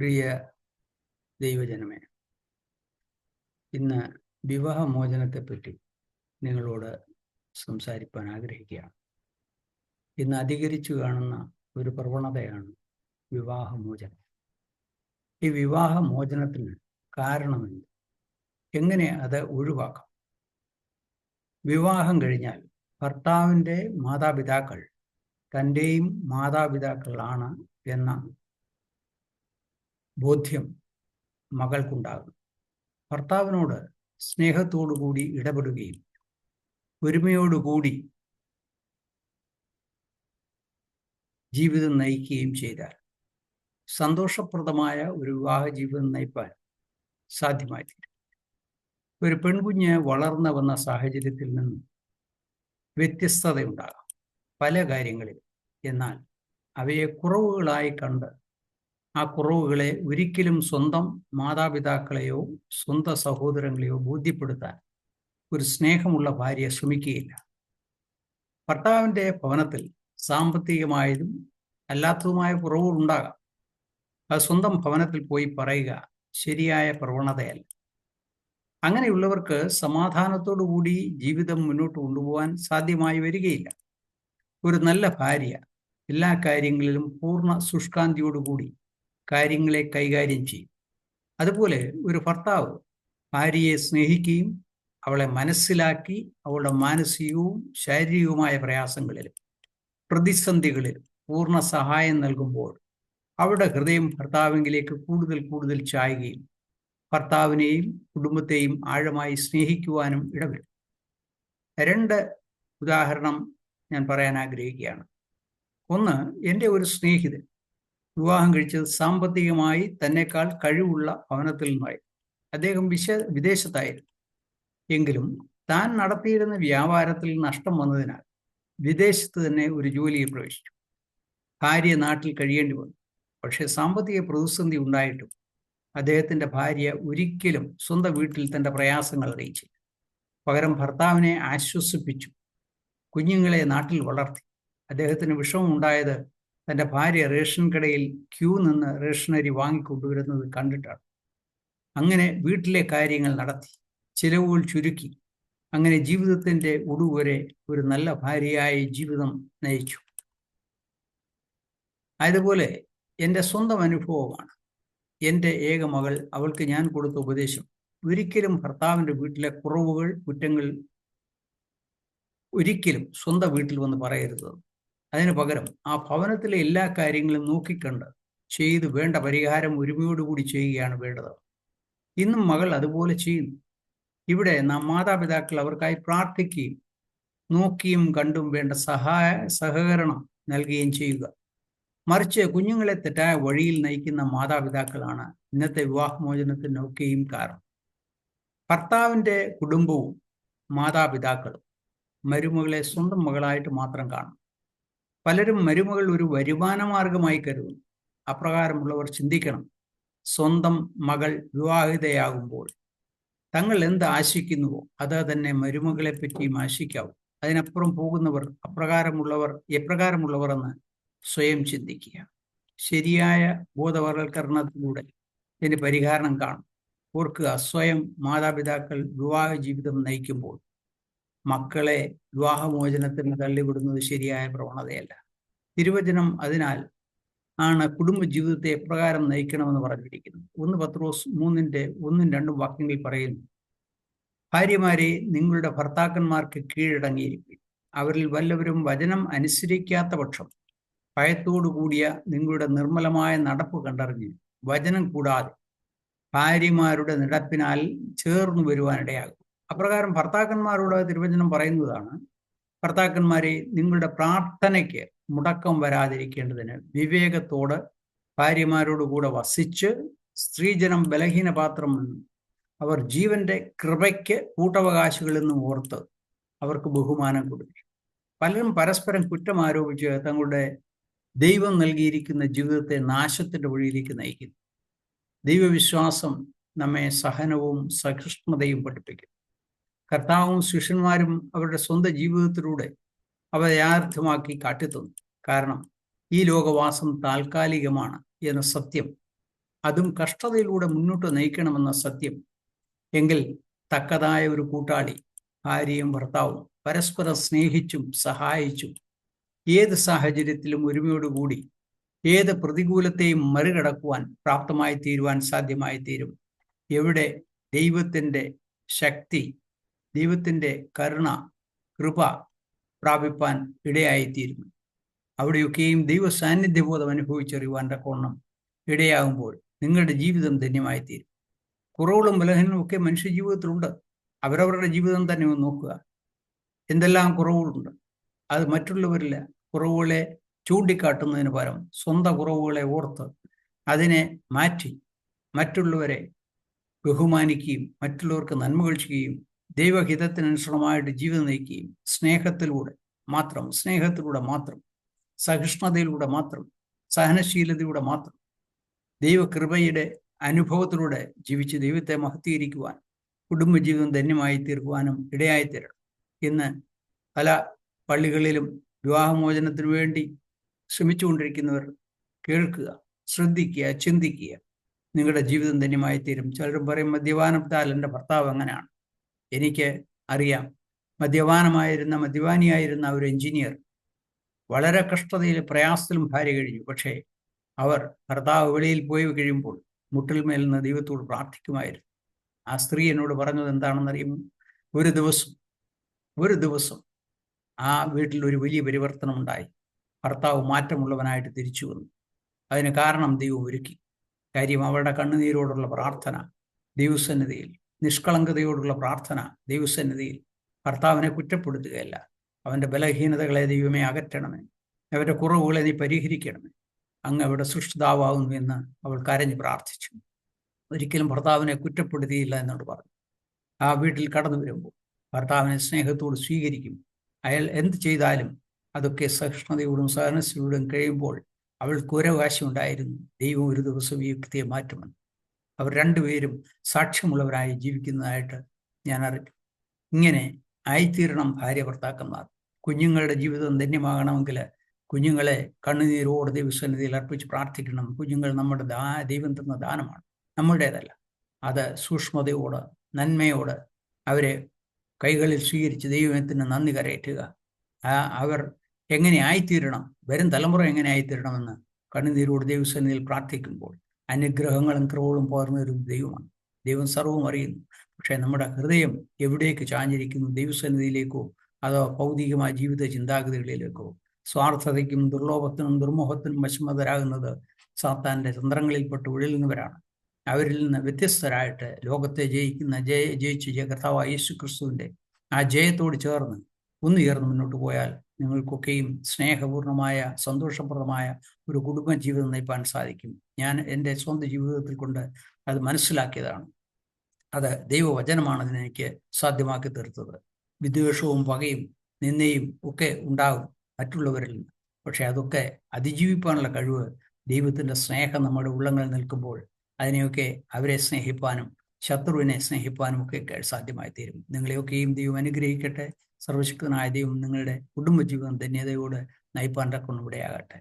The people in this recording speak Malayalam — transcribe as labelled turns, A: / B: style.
A: പ്രിയ ദൈവജനമേ ഇന്ന് വിവാഹമോചനത്തെപ്പറ്റി നിങ്ങളോട് സംസാരിക്കാൻ ആഗ്രഹിക്കുകയാണ്. ഇന്ന് അധികരിച്ചു കാണുന്ന ഒരു പ്രവണതയാണ് വിവാഹമോചനം. ഈ വിവാഹമോചനത്തിന് കാരണമെന്ത്? എങ്ങനെ അത് ഒഴിവാക്കാം? വിവാഹം കഴിഞ്ഞാൽ ഭർത്താവിന്റെ മാതാപിതാക്കൾ തന്റെയും മാതാപിതാക്കളാണ് എന്ന ബോധ്യം മകൾക്കുണ്ടാകും ഭർത്താവിനോട് സ്നേഹത്തോടുകൂടി ഇടപെടുകയും ഒരുമയോടുകൂടി ജീവിതം നയിക്കുകയും ചെയ്താൽ സന്തോഷപ്രദമായ ഒരു വിവാഹ ജീവിതം നയിപ്പാൻ സാധ്യമായിത്തീരും. ഒരു പെൺകുഞ്ഞ് വളർന്നു വന്ന സാഹചര്യത്തിൽ നിന്നും വ്യത്യസ്തതയുണ്ടാകാം പല കാര്യങ്ങളിൽ. എന്നാൽ അവയെ കുറവുകളായി കണ്ട് ആ കുറവുകളെ ഒരിക്കലും സ്വന്തം മാതാപിതാക്കളെയോ സ്വന്തം സഹോദരങ്ങളെയോ ബോധ്യപ്പെടുത്താൻ ഒരു സ്നേഹമുള്ള ഭാര്യ ശ്രമിക്കുകയില്ല. ഭർത്താവിന്റെ ഭവനത്തിൽ സാമ്പത്തികമായതും അല്ലാത്തതുമായ കുറവുകൾ ഉണ്ടാകാം. അത് സ്വന്തം ഭവനത്തിൽ പോയി പറയുക ശരിയായ പ്രവണതയല്ല. അങ്ങനെയുള്ളവർക്ക് സമാധാനത്തോടുകൂടി ജീവിതം മുന്നോട്ട് കൊണ്ടുപോകാൻ സാധ്യമായി വരികയില്ല. ഒരു നല്ല ഭാര്യ എല്ലാ കാര്യങ്ങളിലും പൂർണ ശുഷ്കാന്തിയോടുകൂടി കാര്യങ്ങളെ കൈകാര്യം ചെയ്യും. അതുപോലെ ഒരു ഭർത്താവ് ഭാര്യയെ സ്നേഹിക്കുകയും അവളെ മനസ്സിലാക്കി അവളുടെ മാനസികവും ശാരീരികവുമായ പ്രയാസങ്ങളിലും പ്രതിസന്ധികളിലും പൂർണ സഹായം നൽകുമ്പോൾ അവളുടെ ഹൃദയം ഭർത്താവിങ്കിലേക്ക് കൂടുതൽ കൂടുതൽ ചായുകയും ഭർത്താവിനെയും കുടുംബത്തെയും ആഴമായി സ്നേഹിക്കുവാനും ഇടവരും. രണ്ട് ഉദാഹരണം ഞാൻ പറയാൻ ആഗ്രഹിക്കുകയാണ്. ഒന്ന് എന്റെ ഒരു സ്നേഹിതൻ വിവാഹം കഴിച്ചത് സാമ്പത്തികമായി തന്നെക്കാൾ കഴിവുള്ള ഭവനത്തിൽ നിന്നായി. അദ്ദേഹം വിശ വിദേശത്തായിരുന്നു എങ്കിലും താൻ നടത്തിയിരുന്ന വ്യാപാരത്തിൽ നഷ്ടം വന്നതിനാൽ വിദേശത്ത് തന്നെ ഒരു ജോലിയിൽ പ്രവേശിച്ചു. ഭാര്യ നാട്ടിൽ കഴിയേണ്ടി വന്നു. പക്ഷേ സാമ്പത്തിക പ്രതിസന്ധി ഉണ്ടായിട്ടും അദ്ദേഹത്തിന്റെ ഭാര്യ ഒരിക്കലും സ്വന്തം വീട്ടിൽ തന്റെ പ്രയാസങ്ങൾ അറിയിച്ചില്ല. പകരം ഭർത്താവിനെ ആശ്വസിപ്പിച്ചു. കുഞ്ഞുങ്ങളെ നാട്ടിൽ വളർത്തി. അദ്ദേഹത്തിന് വിഷമമുണ്ടായത് തന്റെ ഭാര്യ റേഷൻ കടയിൽ ക്യൂ നിന്ന് റേഷനരി വാങ്ങിക്കൊണ്ടുവരുന്നത് കണ്ടിട്ടാണ്. അങ്ങനെ വീട്ടിലെ കാര്യങ്ങൾ നടത്തി. ചിലവുകൾ ചുരുക്കി. അങ്ങനെ ജീവിതത്തിന്റെ ഉടുവരെ ഒരു നല്ല ഭാര്യയായി ജീവിതം നയിച്ചു. അതുപോലെ എന്റെ സ്വന്തം അനുഭവമാണ്. എന്റെ ഏക മകൾ അവൾക്ക് ഞാൻ കൊടുത്ത ഉപദേശം. ഒരിക്കലും ഭർത്താവിന്റെ വീട്ടിലെ കുറവുകൾ കുറ്റങ്ങൾ ഒരിക്കലും സ്വന്തം വീട്ടിൽ വന്ന് പറയരുത്. അതിനു പകരം ആ ഭവനത്തിലെ എല്ലാ കാര്യങ്ങളും നോക്കിക്കണ്ട്. ചെയ്ത് വേണ്ട പരിഹാരം ഒരുമയോടുകൂടി ചെയ്യുകയാണ് വേണ്ടത്. ഇന്നും മകൾ അതുപോലെ ചെയ്യുന്നു ഇവിടെ നാം മാതാപിതാക്കൾ അവർക്കായി പ്രാർത്ഥിക്കുകയും നോക്കിയും കണ്ടും വേണ്ട സഹായ സഹകരണം നൽകുകയും ചെയ്യുക. മറിച്ച് കുഞ്ഞുങ്ങളെ തെറ്റായ വഴിയിൽ നയിക്കുന്ന മാതാപിതാക്കളാണ് ഇന്നത്തെ വിവാഹമോചനത്തിനൊക്കെയും കാരണം. ഭർത്താവിന്റെ കുടുംബവും മാതാപിതാക്കളും മരുമകളെ സ്വന്തം മകളായിട്ട് മാത്രം കാണും. പലരും മരുമകൾ ഒരു വരുമാന മാർഗമായി കരുതുന്നു. അപ്രകാരമുള്ളവർ ചിന്തിക്കണം. സ്വന്തം മകൾ വിവാഹിതയാകുമ്പോൾ തങ്ങൾ എന്ത് ആശിക്കുന്നുവോ അത് തന്നെ മരുമകളെ പറ്റിയും ആശിക്കാവും. അതിനപ്പുറം പോകുന്നവർ അപ്രകാരമുള്ളവർ എപ്രകാരമുള്ളവർ എന്ന് സ്വയം ചിന്തിക്കുക. ശരിയായ ബോധവൽക്കരണത്തിലൂടെ ഇതിന് പരിഹാരം കാണും. ഓർക്കുക സ്വയം മാതാപിതാക്കൾ വിവാഹ ജീവിതം നയിക്കുമ്പോൾ മക്കളെ വിവാഹമോചനത്തിന് തള്ളിവിടുന്നത് ശരിയായ പ്രവണതയല്ല. തിരുവചനം അതിനാൽ ആണ് കുടുംബ ജീവിതത്തെ എപ്രകാരം നയിക്കണമെന്ന് പറഞ്ഞിരിക്കുന്നത്. ഒന്ന് പത്രോസ് മൂന്നിന്റെ ഒന്നും രണ്ടും വാക്യങ്ങളിൽ പറയുന്നു ഭാര്യമാരെ നിങ്ങളുടെ ഭർത്താക്കന്മാർക്ക് കീഴടങ്ങിയിരിക്കും. അവരിൽ വല്ലവരും വചനം അനുസരിക്കാത്ത പക്ഷം ഭയത്തോടുകൂടിയ നിങ്ങളുടെ നിർമ്മലമായ നടപ്പ് കണ്ടറിഞ്ഞ് വചനം കൂടാതെ ഭാര്യമാരുടെ നടപ്പിനാൽ ചേർന്നു വരുവാനിടയാകും. അപ്രകാരം ഭർത്താക്കന്മാരോട് തിരുവചനം പറയുന്നതാണ് ഭർത്താക്കന്മാരെ നിങ്ങളുടെ പ്രാർത്ഥനയ്ക്ക് മുടക്കം വരാതിരിക്കേണ്ടതിന് വിവേകത്തോട് ഭാര്യമാരോടുകൂടെ വസിച്ച് സ്ത്രീജനം ബലഹീന പാത്രം അവർ ജീവന്റെ കൃപയ്ക്ക് കൂട്ടവകാശികളിൽ നിന്ന് ഓർത്ത് അവർക്ക് ബഹുമാനം കൊടുക്കും. പലരും പരസ്പരം കുറ്റം ആരോപിച്ച് തങ്ങളുടെ ദൈവം നൽകിയിരിക്കുന്ന ജീവിതത്തെ നാശത്തിന്റെ വഴിയിലേക്ക് നയിക്കുന്നു. ദൈവവിശ്വാസം നമ്മെ സഹനവും സഹിഷ്ണുതയും പഠിപ്പിക്കും. കർത്താവും ശിഷ്യന്മാരും അവരുടെ സ്വന്തം ജീവിതത്തിലൂടെ അവ യാഥാർത്ഥ്യമാക്കി കാട്ടിത്തന്നു. കാരണം ഈ ലോകവാസം താൽക്കാലികമാണ് എന്ന സത്യം. അതും കഷ്ടതയിലൂടെ മുന്നോട്ട് നയിക്കണമെന്ന സത്യം. എങ്കിൽ തക്കതായ ഒരു കൂട്ടാളി ഭാര്യയും ഭർത്താവും പരസ്പരം സ്നേഹിച്ചും സഹായിച്ചും ഏത് സാഹചര്യത്തിലും ഒരുമയോടുകൂടി ഏത് പ്രതികൂലത്തെയും മറികടക്കുവാൻ പ്രാപ്തമായി തീരുവാൻ സാധ്യമായി തീരും എവിടെ ദൈവത്തിന്റെ ശക്തി ദൈവത്തിന്റെ കരുണ കൃപ പ്രാപിപ്പാൻ ഇടയായിത്തീരുന്നു. അവിടെയൊക്കെയും ദൈവ സാന്നിധ്യബോധം അനുഭവിച്ചറിയുവാൻ തക്കോണം ഇടയാകുമ്പോൾ നിങ്ങളുടെ ജീവിതം ധന്യമായിത്തീരും. കുറവുകളും ബലഹീനവും ഒക്കെ മനുഷ്യ ജീവിതത്തിലുണ്ട് അവരവരുടെ ജീവിതം തന്നെ ഒന്ന് നോക്കുക. എന്തെല്ലാം കുറവുകളുണ്ട്? അത് മറ്റുള്ളവരിൽ കുറവുകളെ ചൂണ്ടിക്കാട്ടുന്നതിന് പകരം സ്വന്തം കുറവുകളെ ഓർത്ത് അതിനെ മാറ്റി മറ്റുള്ളവരെ ബഹുമാനിക്കുകയും മറ്റുള്ളവർക്ക് നന്മകൾ ചെയ്യുകയും ദൈവഹിതത്തിനനുസൃതമായിട്ട് ജീവിതം നയിക്കുകയും സ്നേഹത്തിലൂടെ മാത്രം സ്നേഹത്തിലൂടെ മാത്രം സഹിഷ്ണുതയിലൂടെ മാത്രം സഹനശീലതയിലൂടെ മാത്രം ദൈവകൃപയുടെ അനുഭവത്തിലൂടെ ജീവിച്ച് ദൈവത്തെ മഹത്തീകരിക്കുവാൻ കുടുംബജീവിതം ധന്യമായി തീർക്കുവാനും ഇടയായി തീരണം ഇന്ന് പല പള്ളികളിലും വിവാഹമോചനത്തിനു വേണ്ടി ശ്രമിച്ചുകൊണ്ടിരിക്കുന്നവർ കേൾക്കുക ശ്രദ്ധിക്കുക ചിന്തിക്കുക. നിങ്ങളുടെ ജീവിതം ധന്യമായി തീരും ചിലരും പറയും മദ്യപാനത്താൽ എന്റെ ഭർത്താവ് അങ്ങനെയാണ്. എനിക്ക് അറിയാം. മദ്യപാനമായിരുന്ന മദ്യപാനിയായിരുന്ന ഒരു എഞ്ചിനീയർ വളരെ കഷ്ടതയിൽ പ്രയാസത്തിലും ഭാര്യ കഴിഞ്ഞു. പക്ഷേ അവർ ഭർത്താവ് വെളിയിൽ പോയി കഴിയുമ്പോൾ മുട്ടിൽ നിന്ന് ദൈവത്തോട് പ്രാർത്ഥിക്കുമായിരുന്നു. ആ സ്ത്രീ എന്നോട് പറഞ്ഞത് എന്താണെന്നറിയും ഒരു ദിവസം ഒരു ദിവസം ആ വീട്ടിൽ ഒരു വലിയ പരിവർത്തനം ഉണ്ടായി. ഭർത്താവ് മാറ്റമുള്ളവനായിട്ട് തിരിച്ചു വന്നു. അതിന് കാരണം ദൈവം ഒരുക്കി. കാര്യം അവരുടെ കണ്ണുനീരോടുള്ള പ്രാർത്ഥന ദൈവസന്നിധിയിൽ നിഷ്കളങ്കതയോടുള്ള പ്രാർത്ഥന ദൈവസന്നിധിയിൽ ഭർത്താവിനെ കുറ്റപ്പെടുത്തുകയല്ല. അവന്റെ ബലഹീനതകളെ ദൈവമേ അകറ്റണമേ. അവരുടെ കുറവുകളെ നീ പരിഹരിക്കണമേ. അങ്ങ് അവിടെ സൃഷ്ടിതാവുന്നു എന്ന് അവൾ കരഞ്ഞ് പ്രാർത്ഥിച്ചു. ഒരിക്കലും ഭർത്താവിനെ കുറ്റപ്പെടുത്തിയില്ല എന്നോട് പറഞ്ഞു. ആ വീട്ടിൽ കടന്നു വരുമ്പോൾ ഭർത്താവിനെ സ്നേഹത്തോട് സ്വീകരിക്കും. അയാൾ എന്ത് ചെയ്താലും അതൊക്കെ സഹിഷ്ണുതയോടും സഹനശീലയോടും കഴിയുമ്പോൾ അവൾക്ക് ഒരവകാശം ഉണ്ടായിരുന്നു. ദൈവം ഒരു ദിവസം ഈ വ്യക്തിയെ മാറ്റുമെന്ന്. അവർ രണ്ടുപേരും സാക്ഷ്യമുള്ളവരായി ജീവിക്കുന്നതായിട്ട് ഞാൻ അറിഞ്ഞു. ഇങ്ങനെ ആയിത്തീരണം ഭാര്യ ഭർത്താക്കന്മാർ. കുഞ്ഞുങ്ങളുടെ ജീവിതം ധന്യമാകണമെങ്കിൽ കുഞ്ഞുങ്ങളെ കണ്ണുനീരോട് ദൈവസന്നിധിയിൽ അർപ്പിച്ച് പ്രാർത്ഥിക്കണം. കുഞ്ഞുങ്ങൾ നമ്മുടെ ദാ ദൈവം തന്ന ദാനമാണ്. നമ്മളുടേതല്ല. അത് സൂക്ഷ്മതയോട് നന്മയോട് അവരെ കൈകളിൽ സ്വീകരിച്ച് ദൈവത്തിന് നന്ദി കരയറ്റുക. അവർ എങ്ങനെ ആയിത്തീരണം വരും തലമുറ എങ്ങനെ ആയിത്തീരണമെന്ന് കണ്ണുനീരോട് ദൈവസന്നിധിയിൽ പ്രാർത്ഥിക്കുമ്പോൾ അനുഗ്രഹങ്ങളും കൃപകളും ഒരു ദൈവമാണ്. ദൈവം സർവവും അറിയുന്നു. പക്ഷേ നമ്മുടെ ഹൃദയം എവിടേക്ക് ചാഞ്ഞിരിക്കുന്നു? ദൈവസന്നിധിയിലേക്കോ അതോ ഭൗതികമായ ജീവിത ചിന്താഗതികളിലേക്കോ? സ്വാർത്ഥതയ്ക്കും ദുർലോഭത്തിനും ദുർമോഹത്തിനും വശമതരാകുന്നത് സാത്താന്റെ തന്ത്രങ്ങളിൽപ്പെട്ട് ഉഴലുന്നവരാണ് അവരിൽ നിന്ന് വ്യത്യസ്തരായിട്ട് ലോകത്തെ ജയിക്കുന്ന ജയ ജയിച്ച് ജയ കർത്താവ് യേശു ക്രിസ്തുവിന്റെ ആ ജയത്തോട് ചേർന്ന് ഒന്നുചേർന്ന് മുന്നോട്ട് പോയാൽ നിങ്ങൾക്കൊക്കെയും സ്നേഹപൂർണമായ സന്തോഷപ്രദമായ ഒരു കുടുംബ ജീവിതം നയിപ്പാൻ സാധിക്കും. ഞാൻ എന്റെ സ്വന്തം ജീവിതത്തിൽ കൊണ്ട് അത് മനസ്സിലാക്കിയതാണ്. അത് ദൈവവചനമാണ് അതിനെനിക്ക് സാധ്യമാക്കി തീർത്തത്. വിദ്വേഷവും പകയും നിന്നയും ഒക്കെ ഉണ്ടാകും മറ്റുള്ളവരിൽ പക്ഷെ അതൊക്കെ അതിജീവിപ്പാനുള്ള കഴിവ് ദൈവത്തിന്റെ സ്നേഹം നമ്മുടെ ഉള്ളങ്ങളിൽ നിൽക്കുമ്പോൾ അതിനെയൊക്കെ അവരെ സ്നേഹിപ്പാനും ശത്രുവിനെ സ്നേഹിപ്പാനും ഒക്കെ സാധ്യമായി തീരും നിങ്ങളെയൊക്കെയും ദൈവം അനുഗ്രഹിക്കട്ടെ. സർവശക്തനായ ദൈവം നിങ്ങളുടെ കുടുംബജീവിതം ധന്യതയോട് നയിപ്പാൻ തക്കൊണ്ടിവിടെയാകട്ടെ